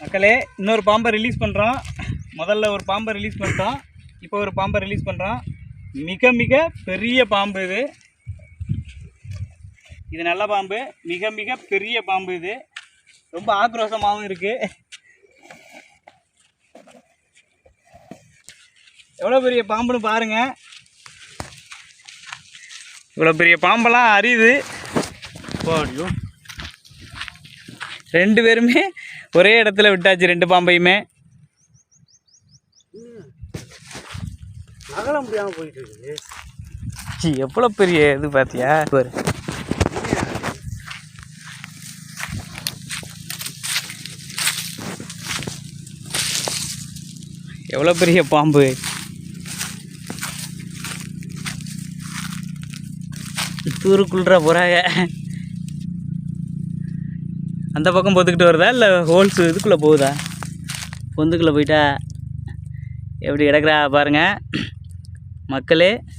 மக்களே இன்னொரு பாம்பை ரிலீஸ் பண்ணுறோம் முதல்ல ஒரு பாம்பை ரிலீஸ் பண்ணிட்டோம். இப்போ ஒரு பாம்பை ரிலீஸ் பண்ணுறோம் மிக மிக பெரிய பாம்பு இது. இது நல்ல பாம்பு. மிக மிக பெரிய பாம்பு இது. ரொம்ப ஆக்ரோஷமாகவும் இருக்குது எவ்வளோ பெரிய பாம்புன்னு பாருங்கள் இவ்வளோ பெரிய பாம்பெல்லாம் அறியுது பாடியோ ரெண்டு பேருமே ஒரே இடத்துல விட்டாச்சு ரெண்டு பாம்பையுமே. நகல முடியாம போயிட்டு இருக்குது. எவ்வளோ பெரிய இது பார்த்தியா பாரு. எவ்வளோ பெரிய பாம்பு. தூருக்குள்ற போகிறாங்க அந்த பக்கம் பொத்துக்கிட்டு வருதா இல்லை ஹோல்ஸ் இதுக்குள்ளே போகுதா? பொந்துக்குள்ளே போயிட்டா எப்படி கிடக்குறா பாருங்கள் மக்களே